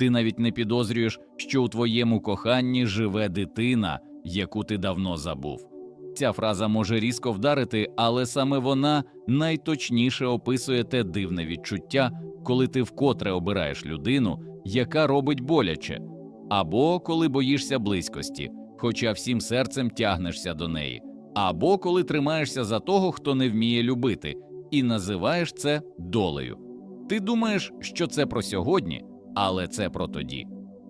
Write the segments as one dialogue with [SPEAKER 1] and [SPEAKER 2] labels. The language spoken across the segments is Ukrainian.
[SPEAKER 1] Ти навіть не підозрюєш, що у твоєму коханні живе дитина, яку ти давно забув. Ця фраза може різко вдарити, але саме вона найточніше описує те дивне відчуття, коли ти вкотре обираєш людину, яка робить боляче, або коли боїшся близькості, хоча всім серцем тягнешся до неї, або коли тримаєшся за того, хто не вміє любити, і називаєш це долею. Ти думаєш, що це про сьогодні, але це про тоді,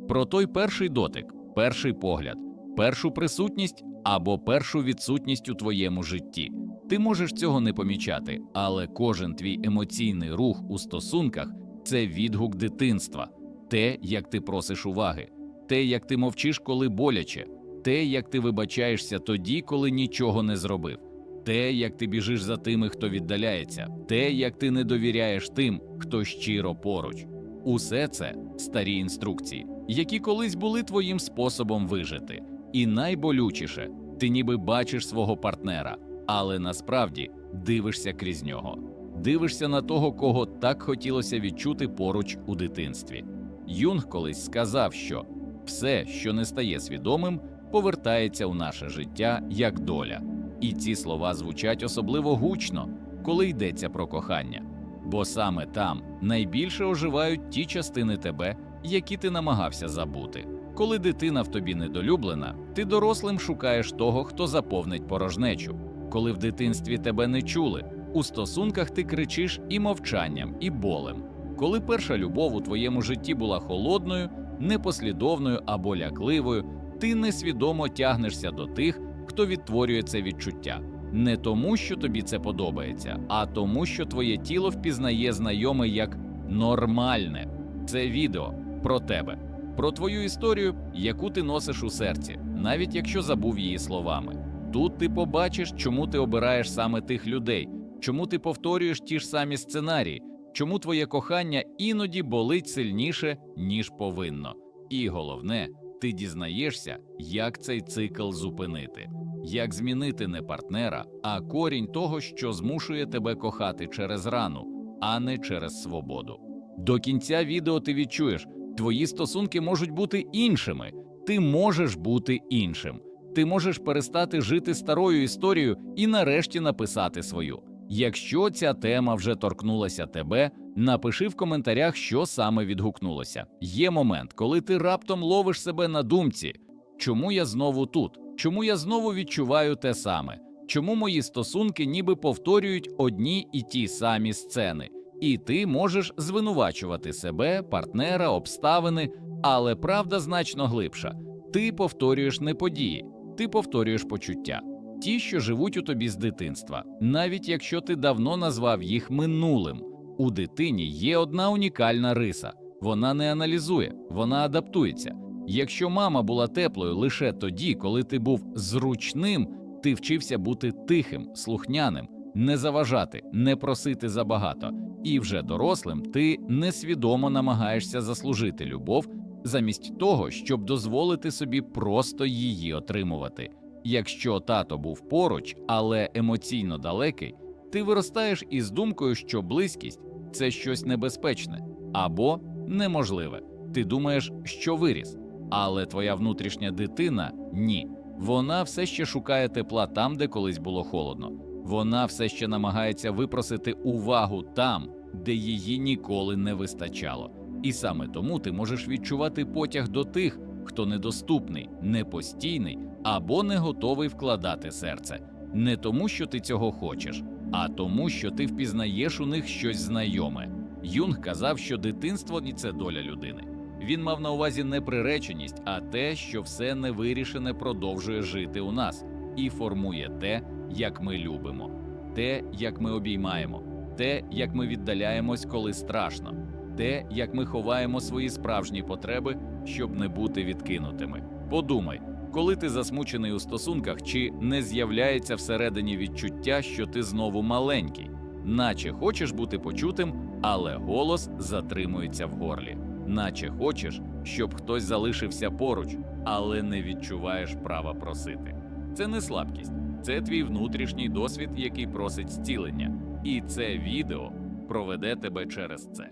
[SPEAKER 1] про той перший дотик, перший погляд, першу присутність або першу відсутність у твоєму житті. Ти можеш цього не помічати, але кожен твій емоційний рух у стосунках це відгук дитинства, те, як ти просиш уваги, те, як ти мовчиш, коли боляче, те, як ти вибачаєшся тоді, коли нічого не зробив, те, як ти біжиш за тими, хто віддаляється, те, як ти не довіряєш тим, хто щиро поруч. Усе це старі інструкції, які колись були твоїм способом вижити. І найболючіше, ти ніби бачиш свого партнера, але насправді дивишся крізь нього, дивишся на того, кого так хотілося відчути поруч у дитинстві. Юнг колись сказав, що все, що не стає свідомим, повертається у наше життя як доля. І ці слова звучать особливо гучно, коли йдеться про кохання. Бо саме там найбільше оживають ті частини тебе, які ти намагався забути. Коли дитина в тобі недолюблена, ти дорослим шукаєш того, хто заповнить порожнечу. Коли в дитинстві тебе не чули, у стосунках ти кричиш і мовчанням, і болем. Коли перша любов у твоєму житті була холодною, непослідовною або лякливою, ти несвідомо тягнешся до тих, хто відтворює це відчуття. Не тому, що тобі це подобається, а тому, що твоє тіло впізнає знайоме як нормальне. Це відео про тебе, про твою історію, яку ти носиш у серці, навіть якщо забув її словами. Тут ти побачиш, чому ти обираєш саме тих людей, чому ти повторюєш ті ж самі сценарії, чому твоє кохання іноді болить сильніше, ніж повинно. І головне, ти дізнаєшся, як цей цикл зупинити, як змінити не партнера, а корінь того, що змушує тебе кохати через рану, а не через свободу. До кінця відео ти відчуєш, твої стосунки можуть бути іншими, ти можеш бути іншим. Ти можеш перестати жити старою історією і нарешті написати свою. Якщо ця тема вже торкнулася тебе, напиши в коментарях, що саме відгукнулося. Є момент, коли ти раптом ловиш себе на думці, чому я знову тут, чому я знову відчуваю те саме, чому мої стосунки ніби повторюють одні і ті самі сцени, і ти можеш звинувачувати себе, партнера, обставини, але правда значно глибша. Ти повторюєш не події, ти повторюєш почуття, ті, що живуть у тобі з дитинства, навіть якщо ти давно назвав їх минулим. У дитині є одна унікальна риса: вона не аналізує, вона адаптується. Якщо мама була теплою лише тоді, коли ти був зручним, ти вчився бути тихим, слухняним, не заважати, не просити забагато, і вже дорослим ти несвідомо намагаєшся заслужити любов замість того, щоб дозволити собі просто її отримувати. Якщо тато був поруч, але емоційно далекий, ти виростаєш із думкою, що близькість це щось небезпечне або неможливе. Ти думаєш, що виріс, але твоя внутрішня дитина ні. Вона все ще шукає тепла там, де колись було холодно. Вона все ще намагається випросити увагу там, де її ніколи не вистачало. І саме тому ти можеш відчувати потяг до тих, хто недоступний, непостійний або не готовий вкладати серце, не тому, що ти цього хочеш, а тому, що ти впізнаєш у них щось знайоме. Юнг казав, що дитинство – це доля людини. Він мав на увазі не приреченість, а те, що все невирішене продовжує жити у нас і формує те, як ми любимо, те, як ми обіймаємо, те, як ми віддаляємось, коли страшно, те, як ми ховаємо свої справжні потреби, щоб не бути відкинутими. Подумай, коли ти засмучений у стосунках, чи не з'являється всередині відчуття, що ти знову маленький, наче хочеш бути почутим, але голос затримується в горлі, наче хочеш, щоб хтось залишився поруч, але не відчуваєш права просити. Це не слабкість, це твій внутрішній досвід, який просить зцілення, і це відео проведе тебе через це.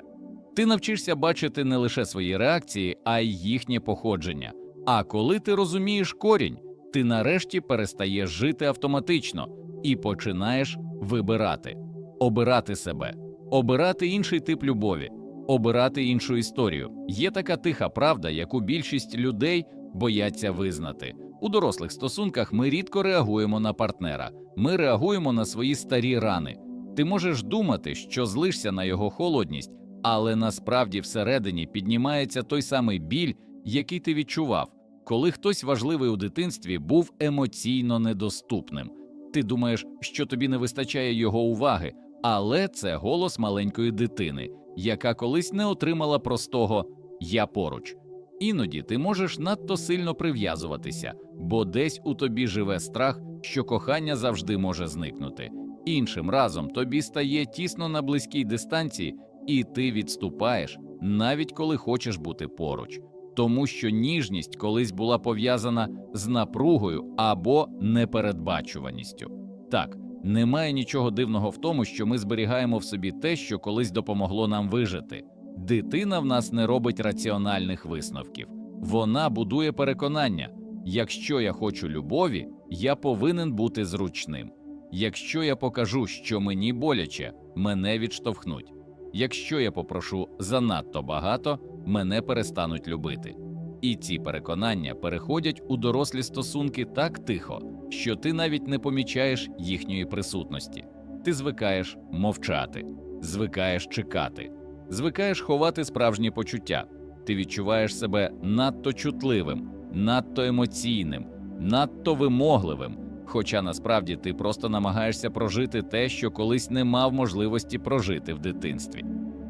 [SPEAKER 1] Ти навчишся бачити не лише свої реакції, а й їхнє походження. А коли ти розумієш корінь, ти нарешті перестаєш жити автоматично і починаєш вибирати, обирати себе, обирати інший тип любові, обирати іншу історію. Є така тиха правда, яку більшість людей бояться визнати. У дорослих стосунках ми рідко реагуємо на партнера, ми реагуємо на свої старі рани. Ти можеш думати, що злишся на його холодність, але насправді всередині піднімається той самий біль, який ти відчував, коли хтось важливий у дитинстві був емоційно недоступним. Ти думаєш, що тобі не вистачає його уваги, але це голос маленької дитини, яка колись не отримала простого я поруч. Іноді ти можеш надто сильно прив'язуватися, бо десь у тобі живе страх, що кохання завжди може зникнути. Іншим разом тобі стає тісно на близькій дистанції, і ти відступаєш, навіть коли хочеш бути поруч, тому що ніжність колись була пов'язана з напругою або непередбачуваністю. Так, немає нічого дивного в тому, що ми зберігаємо в собі те, що колись допомогло нам вижити. Дитина в нас не робить раціональних висновків, вона будує переконання: якщо я хочу любові, я повинен бути зручним. Якщо я покажу, що мені боляче, мене відштовхнуть. Якщо я попрошу занадто багато, мене перестануть любити. І ці переконання переходять у дорослі стосунки так тихо, що ти навіть не помічаєш їхньої присутності. Ти звикаєш мовчати, звикаєш чекати, звикаєш ховати справжні почуття. Ти відчуваєш себе надто чутливим, надто емоційним, надто вимогливим. Хоча насправді ти просто намагаєшся прожити те, що колись не мав можливості прожити в дитинстві.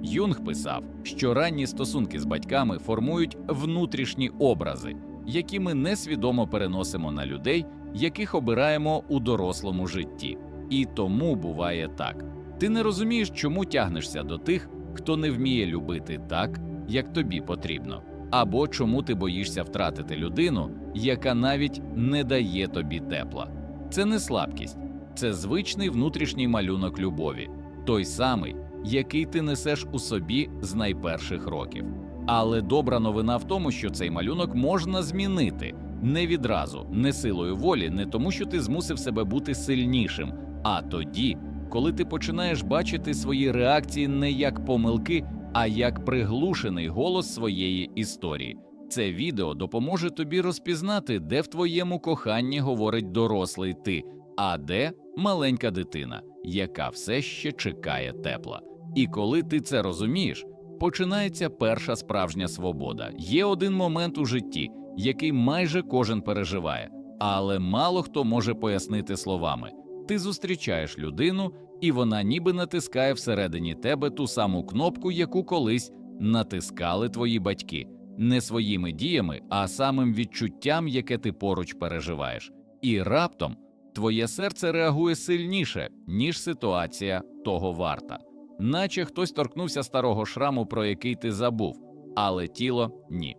[SPEAKER 1] Юнг писав, що ранні стосунки з батьками формують внутрішні образи, які ми несвідомо переносимо на людей, яких обираємо у дорослому житті. І тому буває так: ти не розумієш, чому тягнешся до тих, хто не вміє любити так, як тобі потрібно, або чому ти боїшся втратити людину, яка навіть не дає тобі тепла. Це не слабкість, це звичний внутрішній малюнок любові, той самий, який ти несеш у собі з найперших років. Але добра новина в тому, що цей малюнок можна змінити не відразу, не силою волі, не тому, що ти змусив себе бути сильнішим, а тоді, коли ти починаєш бачити свої реакції не як помилки, а як приглушений голос своєї історії. Це відео допоможе тобі розпізнати, де в твоєму коханні говорить дорослий ти, а де маленька дитина, яка все ще чекає тепла. І коли ти це розумієш, починається перша справжня свобода. Є один момент у житті, який майже кожен переживає, але мало хто може пояснити словами. Ти зустрічаєш людину, і вона ніби натискає всередині тебе ту саму кнопку, яку колись натискали твої батьки не своїми діями, а самим відчуттям, яке ти поруч переживаєш, і раптом твоє серце реагує сильніше, ніж ситуація того варта, наче хтось торкнувся старого шраму, про який ти забув, але тіло ні.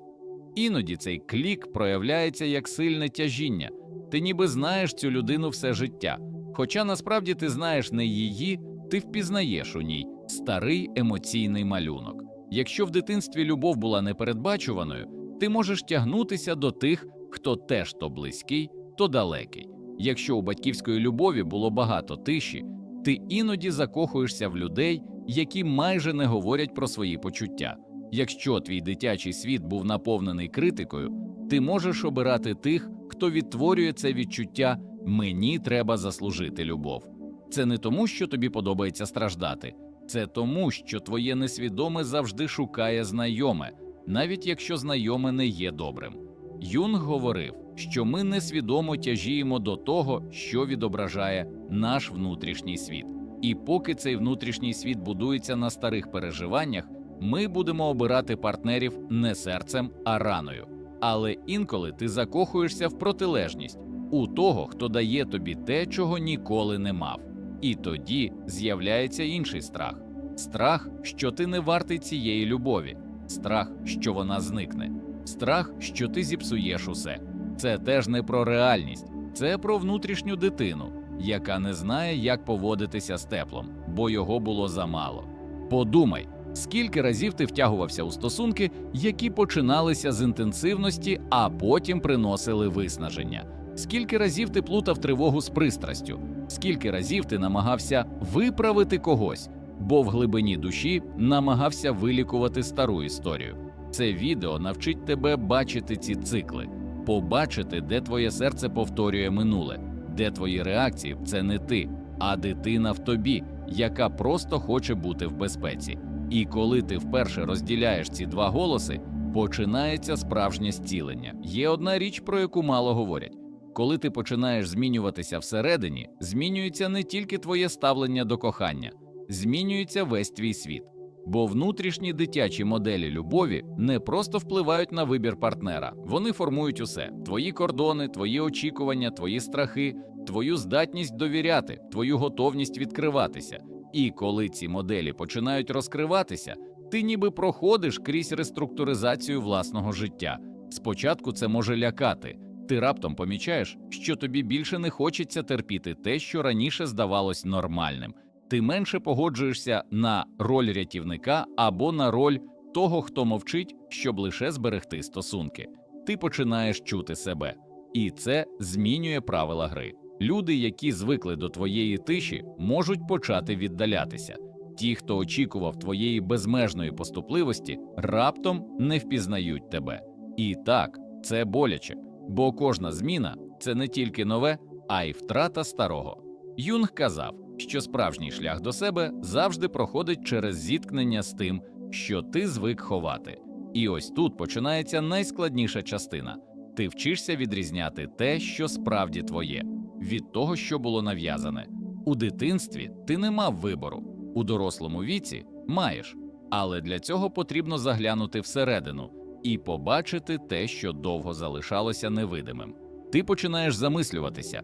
[SPEAKER 1] Іноді цей клік проявляється як сильне тяжіння, ти ніби знаєш цю людину все життя, хоча насправді ти знаєш не її, ти впізнаєш у ній старий емоційний малюнок. Якщо в дитинстві любов була непередбачуваною, ти можеш тягнутися до тих, хто теж то близький, то далекий. Якщо у батьківської любові було багато тиші, ти іноді закохуєшся в людей, які майже не говорять про свої почуття. Якщо твій дитячий світ був наповнений критикою, ти можеш обирати тих, хто відтворює це відчуття мені треба заслужити любов. Це не тому, що тобі подобається страждати. Це тому, що твоє несвідоме завжди шукає знайоме, навіть якщо знайоме не є добрим. Юнг говорив, що ми несвідомо тяжіємо до того, що відображає наш внутрішній світ. І поки цей внутрішній світ будується на старих переживаннях, ми будемо обирати партнерів не серцем, а раною. Але інколи ти закохуєшся в протилежність у того, хто дає тобі те, чого ніколи не мав. І тоді з'являється інший страх страх, що ти не вартий цієї любові, страх, що вона зникне, страх, що ти зіпсуєш усе. Це теж не про реальність, це про внутрішню дитину, яка не знає, як поводитися з теплом, бо його було замало. Подумай, Скільки разів ти втягувався у стосунки, які починалися з інтенсивності, а потім приносили виснаження? Скільки разів ти плутав тривогу з пристрастю? Скільки разів ти намагався виправити когось, бо в глибині душі намагався вилікувати стару історію? Це відео навчить тебе бачити ці цикли, побачити, де твоє серце повторює минуле, де твої реакції це не ти, а дитина в тобі, яка просто хоче бути в безпеці. І коли ти вперше розділяєш ці два голоси, починається справжнє зцілення. Є одна річ, про яку мало говорять. Коли ти починаєш змінюватися всередині, змінюється не тільки твоє ставлення до кохання, змінюється весь твій світ. Бо внутрішні дитячі моделі любові не просто впливають на вибір партнера, вони формують усе: твої кордони, твої очікування, твої страхи, твою здатність довіряти, твою готовність відкриватися. І коли ці моделі починають розкриватися, ти ніби проходиш крізь реструктуризацію власного життя. Спочатку це може лякати. Ти раптом помічаєш, що тобі більше не хочеться терпіти те, що раніше здавалось нормальним. Ти менше погоджуєшся на роль рятівника або на роль того, хто мовчить, щоб лише зберегти стосунки. Ти починаєш чути себе, і це змінює правила гри. Люди, які звикли до твоєї тиші, можуть почати віддалятися. Ті, хто очікував твоєї безмежної поступливості, раптом не впізнають тебе. І так, це боляче, бо кожна зміна це не тільки нове, а й втрата старого. Юнг казав, що справжній шлях до себе завжди проходить через зіткнення з тим, що ти звик ховати. І ось тут починається найскладніша частина. Ти вчишся відрізняти те, що справді твоє, від того, що було нав'язане. У дитинстві ти не мав вибору, у дорослому віці маєш, але для цього потрібно заглянути всередину і побачити те, що довго залишалося невидимим. Ти починаєш замислюватися,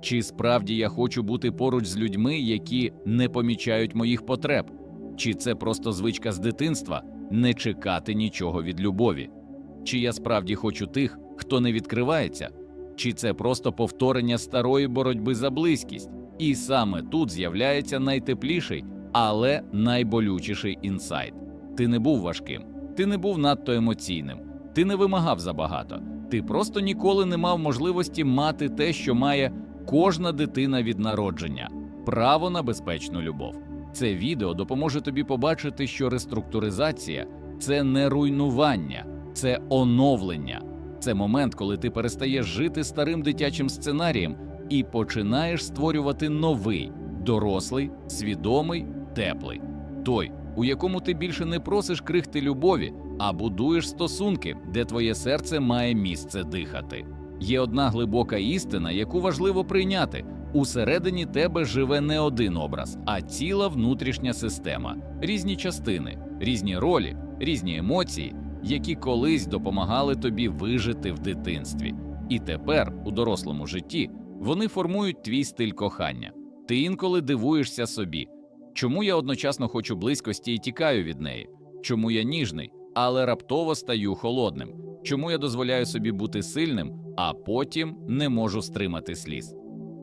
[SPEAKER 1] чи справді я хочу бути поруч з людьми, які не помічають моїх потреб, чи це просто звичка з дитинства не чекати нічого від любові, чи я справді хочу тих, хто не відкривається, чи це просто повторення старої боротьби за близькість, і саме тут з'являється найтепліший, але найболючіший інсайт. Ти не був важким, ти не був надто емоційним, ти не вимагав забагато, ти просто ніколи не мав можливості мати те, що має кожна дитина від народження право на безпечну любов. Це відео допоможе тобі побачити, що реструктуризація це не руйнування, це оновлення. Це момент, коли ти перестаєш жити старим дитячим сценарієм і починаєш створювати новий, дорослий, свідомий, теплий, той, у якому ти більше не просиш крихти любові, а будуєш стосунки, де твоє серце має місце дихати. Є одна глибока істина, яку важливо прийняти. Усередині тебе живе не один образ, а ціла внутрішня система, різні частини, різні ролі, різні емоції, які колись допомагали тобі вижити в дитинстві. І тепер, у дорослому житті, вони формують твій стиль кохання. Ти інколи дивуєшся собі, чому я одночасно хочу близькості і тікаю від неї, чому я ніжний, але раптово стаю холодним, чому я дозволяю собі бути сильним, а потім не можу стримати сліз.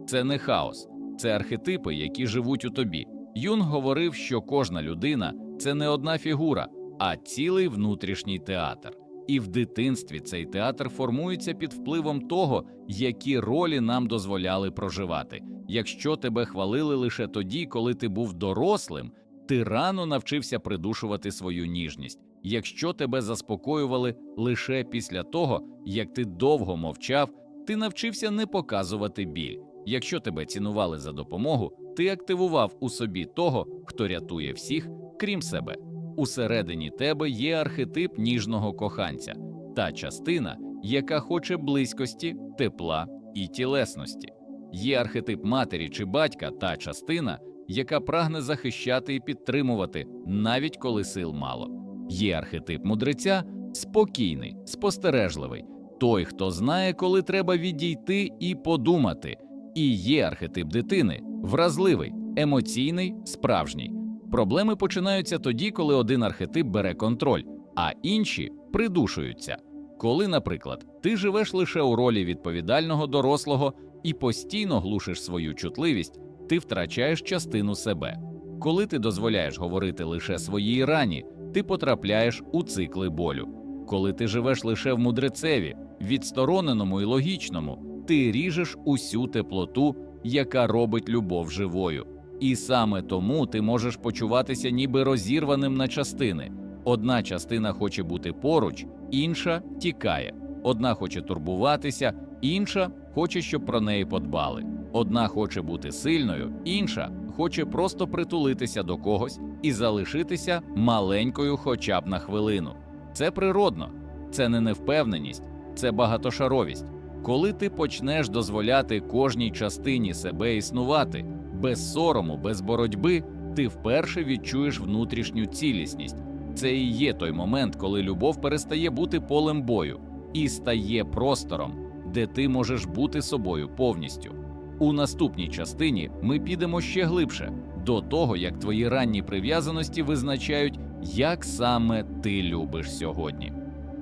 [SPEAKER 1] Це не хаос, це архетипи, які живуть у тобі. Юнг говорив, що кожна людина це не одна фігура, а цілий внутрішній театр. І в дитинстві цей театр формується під впливом того, які ролі нам дозволяли проживати. Якщо тебе хвалили лише тоді, коли ти був дорослим, ти рано навчився придушувати свою ніжність. Якщо тебе заспокоювали лише після того, як ти довго мовчав, ти навчився не показувати біль. Якщо тебе цінували за допомогу, ти активував у собі того, хто рятує всіх, крім себе. Усередині тебе є архетип ніжного коханця, та частина, яка хоче близькості, тепла і тілесності. Є архетип матері чи батька та частина, яка прагне захищати і підтримувати, навіть коли сил мало. Є архетип мудреця спокійний, спостережливий, той, хто знає, коли треба відійти і подумати. І є архетип дитини вразливий, емоційний, справжній. Проблеми починаються тоді, коли один архетип бере контроль, а інші придушуються. Коли, наприклад, ти живеш лише у ролі відповідального дорослого і постійно глушиш свою чутливість, ти втрачаєш частину себе. Коли ти дозволяєш говорити лише своїй рані, ти потрапляєш у цикли болю. Коли ти живеш лише в мудрецеві, відстороненому і логічному, ти ріжеш усю теплоту, яка робить любов живою. І саме тому ти можеш почуватися ніби розірваним на частини. Одна частина хоче бути поруч, інша тікає. Одна хоче турбуватися, інша хоче, щоб про неї подбали. Одна хоче бути сильною, інша хоче просто притулитися до когось і залишитися маленькою хоча б на хвилину. Це природно, це не невпевненість, це багатошаровість. Коли ти почнеш дозволяти кожній частині себе існувати, без сорому, без боротьби, ти вперше відчуєш внутрішню цілісність. Це і є той момент, коли любов перестає бути полем бою і стає простором, де ти можеш бути собою повністю. У наступній частині ми підемо ще глибше до того, як твої ранні прив'язаності визначають, як саме ти любиш сьогодні.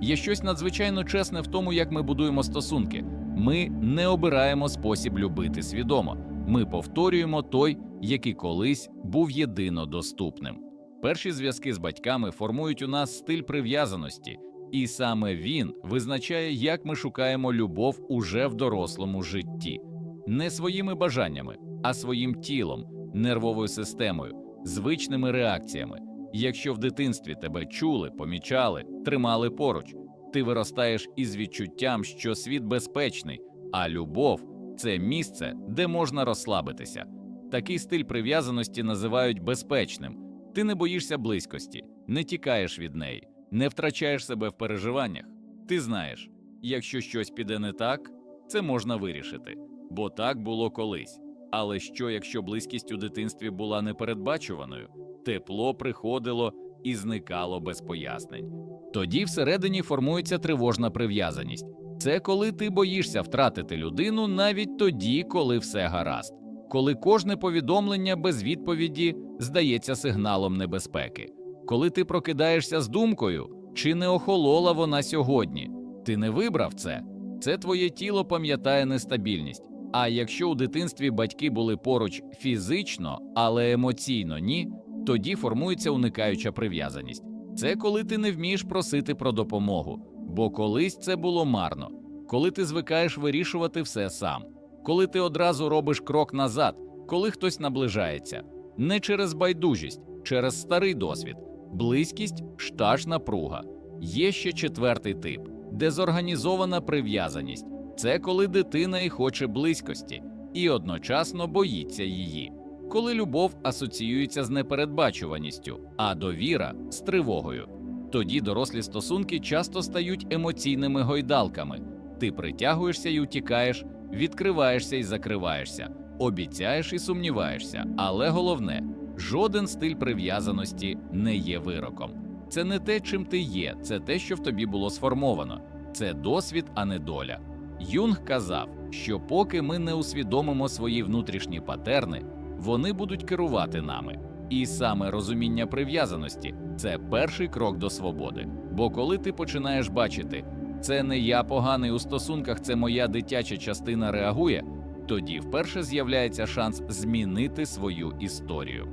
[SPEAKER 1] Є щось надзвичайно чесне в тому, як ми будуємо стосунки. Ми не обираємо спосіб любити свідомо. Ми повторюємо той, який колись був єдино доступним. Перші зв'язки з батьками формують у нас стиль прив'язаності, і саме він визначає, як ми шукаємо любов уже в дорослому житті, не своїми бажаннями, а своїм тілом, нервовою системою, звичними реакціями. Якщо в дитинстві тебе чули, помічали, тримали поруч, ти виростаєш із відчуттям, що світ безпечний, а любов це місце, де можна розслабитися. Такий стиль прив'язаності називають безпечним. Ти не боїшся близькості, не тікаєш від неї, не втрачаєш себе в переживаннях. Ти знаєш, якщо щось піде не так, це можна вирішити, бо так було колись. Але що, якщо близькість у дитинстві була непередбачуваною, тепло приходило і зникало без пояснень. Тоді всередині формується тривожна прив'язаність. Це коли ти боїшся втратити людину навіть тоді, коли все гаразд, коли кожне повідомлення без відповіді здається сигналом небезпеки, коли ти прокидаєшся з думкою, чи не охолола вона сьогодні, ти не вибрав це, це твоє тіло пам'ятає нестабільність. А якщо у дитинстві батьки були поруч фізично, але емоційно ні, тоді формується уникаюча прив'язаність. Це коли ти не вмієш просити про допомогу, бо колись це було марно, коли ти звикаєш вирішувати все сам, коли ти одразу робиш крок назад, коли хтось наближається, не через байдужість, через старий досвід, близькість, штаж напруга. Є ще четвертий тип дезорганізована прив'язаність. Це коли дитина і хоче близькості, і одночасно боїться її, коли любов асоціюється з непередбачуваністю, а довіра з тривогою. Тоді дорослі стосунки часто стають емоційними гойдалками. Ти притягуєшся і утікаєш, відкриваєшся і закриваєшся, обіцяєш і сумніваєшся. Але головне, жоден стиль прив'язаності не є вироком. Це не те, чим ти є, це те, що в тобі було сформовано. Це досвід, а не доля. Юнг казав, що поки ми не усвідомимо свої внутрішні патерни, вони будуть керувати нами. І саме розуміння прив'язаності це перший крок до свободи. Бо коли ти починаєш бачити, це не я поганий у стосунках, це моя дитяча частина реагує, тоді вперше з'являється шанс змінити свою історію.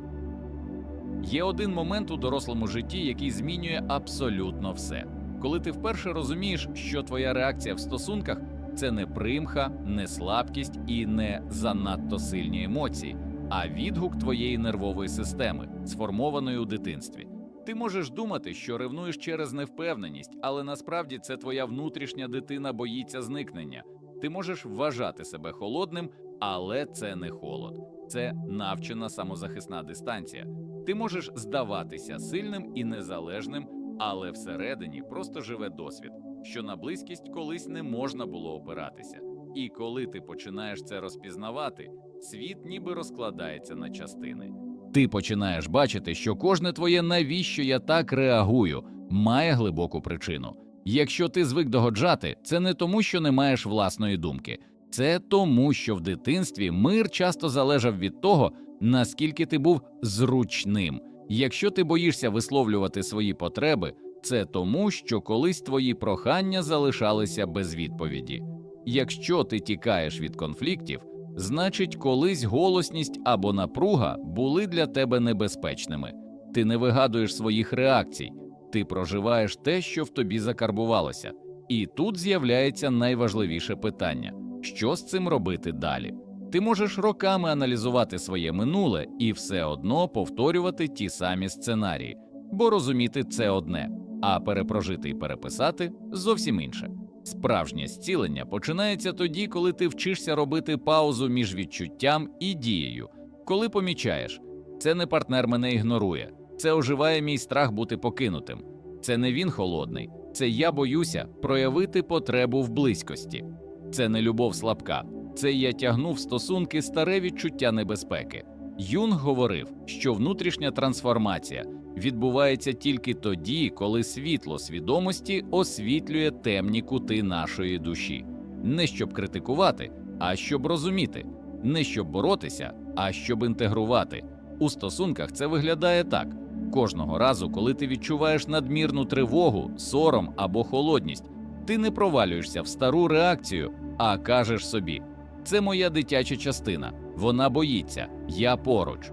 [SPEAKER 1] Є один момент у дорослому житті, який змінює абсолютно все. Коли ти вперше розумієш, що твоя реакція в стосунках це не примха, не слабкість і не занадто сильні емоції, а відгук твоєї нервової системи, сформованої у дитинстві. Ти можеш думати, що ревнуєш через невпевненість, але насправді це твоя внутрішня дитина боїться зникнення. Ти можеш вважати себе холодним, але це не холод, це навчена самозахисна дистанція. Ти можеш здаватися сильним і незалежним, але всередині просто живе досвід, що на близькість колись не можна було опиратися. І коли ти починаєш це розпізнавати, світ ніби розкладається на частини. Ти починаєш бачити, що кожне твоє навіщо я так реагую має глибоку причину. Якщо ти звик догоджати, це не тому, що не маєш власної думки, це тому, що в дитинстві мир часто залежав від того, наскільки ти був зручним. Якщо ти боїшся висловлювати свої потреби, це тому, що колись твої прохання залишалися без відповіді. Якщо ти тікаєш від конфліктів, Значить, колись голосність або напруга були для тебе небезпечними. Ти не вигадуєш своїх реакцій, ти проживаєш те, що в тобі закарбувалося. І тут з'являється найважливіше питання: що з цим робити далі? Ти можеш роками аналізувати своє минуле і все одно повторювати ті самі сценарії, бо розуміти це одне, а перепрожити і переписати зовсім інше. Справжнє зцілення починається тоді, коли ти вчишся робити паузу між відчуттям і дією, коли помічаєш, це не партнер мене ігнорує, це оживає мій страх бути покинутим, це не він холодний, це я боюся проявити потребу в близькості, це не любов слабка, це я тягну в стосунки старе відчуття небезпеки. Юнг говорив, що внутрішня трансформація відбувається тільки тоді, коли світло свідомості освітлює темні кути нашої душі, не щоб критикувати, а щоб розуміти, не щоб боротися, а щоб інтегрувати. У стосунках це виглядає так: кожного разу, коли ти відчуваєш надмірну тривогу, сором або холодність, ти не провалюєшся в стару реакцію, а кажеш собі: це моя дитяча частина, вона боїться, я поруч.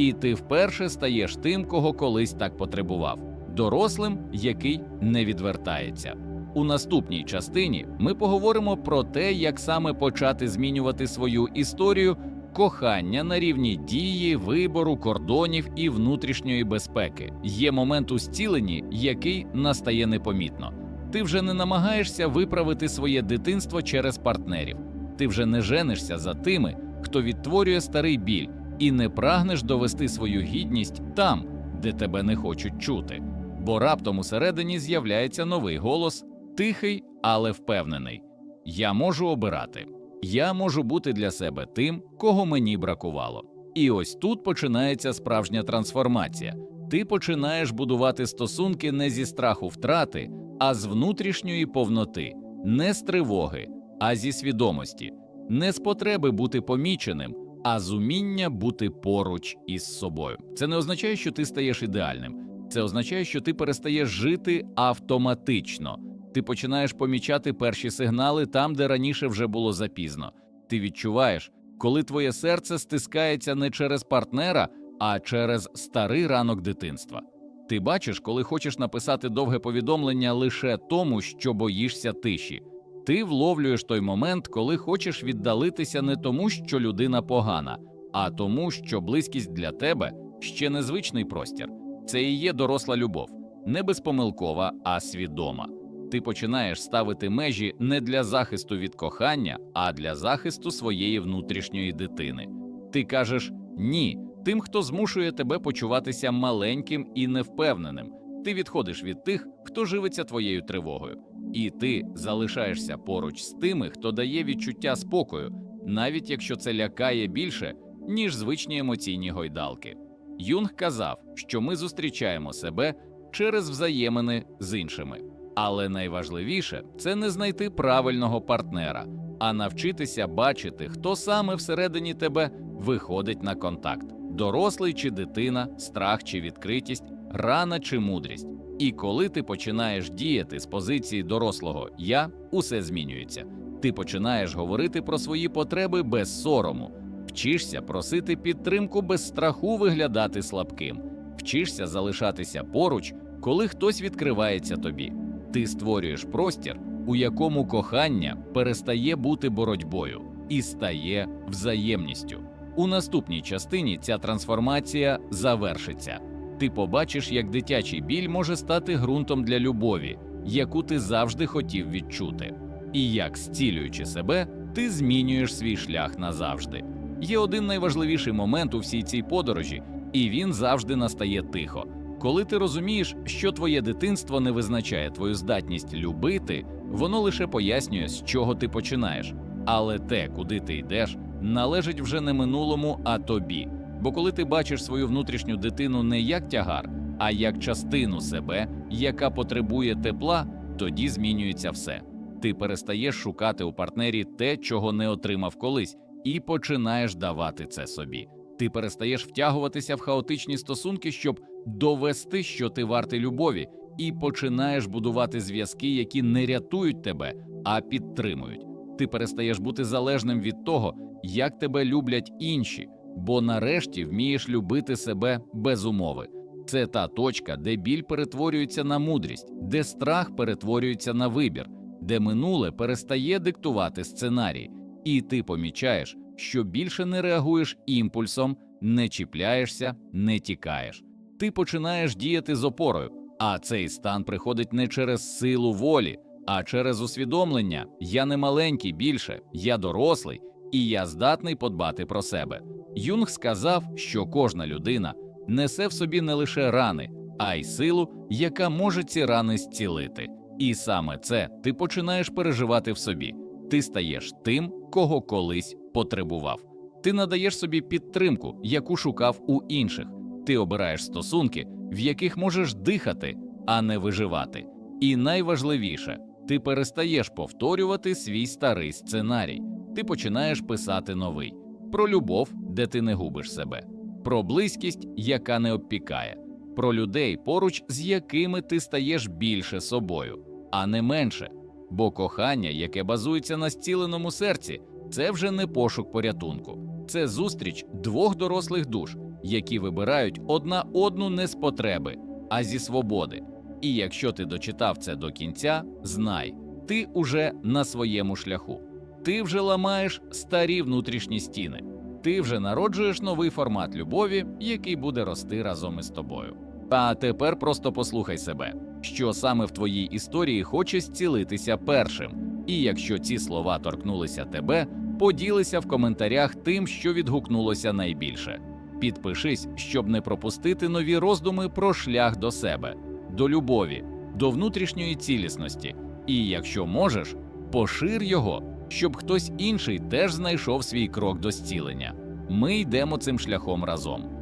[SPEAKER 1] І ти вперше стаєш тим, кого колись так потребував, дорослим, який не відвертається. У наступній частині ми поговоримо про те, як саме почати змінювати свою історію кохання на рівні дії, вибору, кордонів і внутрішньої безпеки. Є момент у зціленні, який настає непомітно. Ти вже не намагаєшся виправити своє дитинство через партнерів. Ти вже не женишся за тими, хто відтворює старий біль, і не прагнеш довести свою гідність там, де тебе не хочуть чути. Бо раптом усередині з'являється новий голос, тихий, але впевнений: Я можу обирати, я можу бути для себе тим, кого мені бракувало. І ось тут починається справжня трансформація. Ти починаєш будувати стосунки не зі страху втрати, а з внутрішньої повноти, не з тривоги, а зі свідомості, не з потреби бути поміченим, а з уміння бути поруч із собою. Це не означає, що ти стаєш ідеальним. Це означає, що ти перестаєш жити автоматично. Ти починаєш помічати перші сигнали там, де раніше вже було запізно. Ти відчуваєш, коли твоє серце стискається не через партнера, а через старий ранок дитинства. Ти бачиш, коли хочеш написати довге повідомлення лише тому, що боїшся тиші. Ти вловлюєш той момент, коли хочеш віддалитися не тому, що людина погана, а тому, що близькість для тебе ще незвичний простір. Це і є доросла любов, не безпомилкова, а свідома. Ти починаєш ставити межі не для захисту від кохання, а для захисту своєї внутрішньої дитини. Ти кажеш ні тим, хто змушує тебе почуватися маленьким і невпевненим. Ти відходиш від тих, хто живиться твоєю тривогою, і ти залишаєшся поруч з тими, хто дає відчуття спокою, навіть якщо це лякає більше, ніж звичні емоційні гойдалки. Юнг казав, що ми зустрічаємо себе через взаємини з іншими. Але найважливіше це не знайти правильного партнера, а навчитися бачити, хто саме всередині тебе виходить на контакт: дорослий чи дитина, страх чи відкритість, рана чи мудрість. І коли ти починаєш діяти з позиції дорослого я, усе змінюється. Ти починаєш говорити про свої потреби без сорому, вчишся просити підтримку без страху виглядати слабким, вчишся залишатися поруч, коли хтось відкривається тобі. Ти створюєш простір, у якому кохання перестає бути боротьбою і стає взаємністю. У наступній частині ця трансформація завершиться. Ти побачиш, як дитячий біль може стати ґрунтом для любові, яку ти завжди хотів відчути, і як, зцілюючи себе, ти змінюєш свій шлях назавжди. Є один найважливіший момент у всій цій подорожі, і він завжди настає тихо. Коли ти розумієш, що твоє дитинство не визначає твою здатність любити, воно лише пояснює, з чого ти починаєш. Але те, куди ти йдеш, належить вже не минулому, а тобі. Бо коли ти бачиш свою внутрішню дитину не як тягар, а як частину себе, яка потребує тепла, тоді змінюється все. Ти перестаєш шукати у партнері те, чого не отримав колись, і починаєш давати це собі. Ти перестаєш втягуватися в хаотичні стосунки, щоб довести, що ти вартий любові, і починаєш будувати зв'язки, які не рятують тебе, а підтримують. Ти перестаєш бути залежним від того, як тебе люблять інші, бо нарешті вмієш любити себе без умови. Це та точка, де біль перетворюється на мудрість, де страх перетворюється на вибір, де минуле перестає диктувати сценарій, і ти помічаєш, що більше не реагуєш імпульсом, не чіпляєшся, не тікаєш. Ти починаєш діяти з опорою, а цей стан приходить не через силу волі, а через усвідомлення я не маленький більше, я дорослий, і я здатний подбати про себе. Юнг сказав, що кожна людина несе в собі не лише рани, а й силу, яка може ці рани зцілити. І саме це ти починаєш переживати в собі. Ти стаєш тим, кого колись потребував. Ти надаєш собі підтримку, яку шукав у інших. Ти обираєш стосунки, в яких можеш дихати, а не виживати. І найважливіше, ти перестаєш повторювати свій старий сценарій. Ти починаєш писати новий про любов, де ти не губиш себе, про близькість, яка не обпікає, про людей, поруч з якими ти стаєш більше собою, а не менше. Бо кохання, яке базується на зціленому серці, це вже не пошук порятунку, це зустріч двох дорослих душ, які вибирають одна одну не з потреби, а зі свободи. І якщо ти дочитав це до кінця, знай, ти уже на своєму шляху. Ти вже ламаєш старі внутрішні стіни, ти вже народжуєш новий формат любові, який буде рости разом із тобою. А тепер просто послухай себе, що саме в твоїй історії хоче зцілитися першим. І якщо ці слова торкнулися тебе, поділися в коментарях тим, що відгукнулося найбільше. Підпишись, щоб не пропустити нові роздуми про шлях до себе, до любові, до внутрішньої цілісності. І якщо можеш, пошир його, щоб хтось інший теж знайшов свій крок до зцілення. Ми йдемо цим шляхом разом.